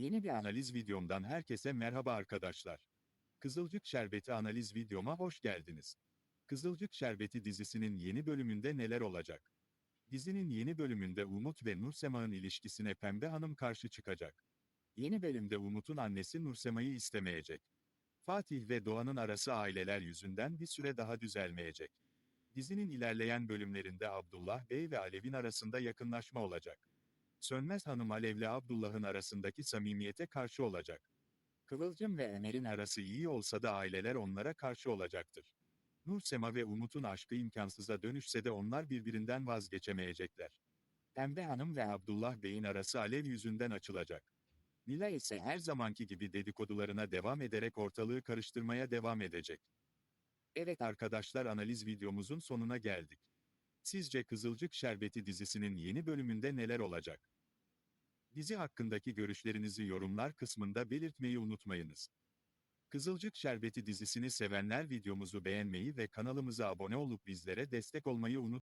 Yeni bir analiz videomdan herkese merhaba arkadaşlar. Kızılcık Şerbeti analiz videoma hoş geldiniz. Kızılcık Şerbeti dizisinin yeni bölümünde neler olacak? Dizinin yeni bölümünde Umut ve Nursema'nın ilişkisine Pembe Hanım karşı çıkacak. Yeni bölümde Umut'un annesi Nursema'yı istemeyecek. Fatih ve Doğan'ın arası aileler yüzünden bir süre daha düzelmeyecek. Dizinin ilerleyen bölümlerinde Abdullah Bey ve Alev'in arasında yakınlaşma olacak. Sönmez Hanım Alev'le Abdullah'ın arasındaki samimiyete karşı olacak. Kıvılcım ve Ömer'in arası iyi olsa da aileler onlara karşı olacaktır. Nursema ve Umut'un aşkı imkansıza dönüşse de onlar birbirinden vazgeçemeyecekler. Pembe Hanım ve Abdullah Bey'in arası Alev yüzünden açılacak. Nilay ise her zamanki gibi dedikodularına devam ederek ortalığı karıştırmaya devam edecek. Evet arkadaşlar analiz videomuzun sonuna geldik. Sizce Kızılcık Şerbeti dizisinin yeni bölümünde neler olacak? Dizi hakkındaki görüşlerinizi yorumlar kısmında belirtmeyi unutmayınız. Kızılcık Şerbeti dizisini sevenler videomuzu beğenmeyi ve kanalımıza abone olup bizlere destek olmayı unutmayın.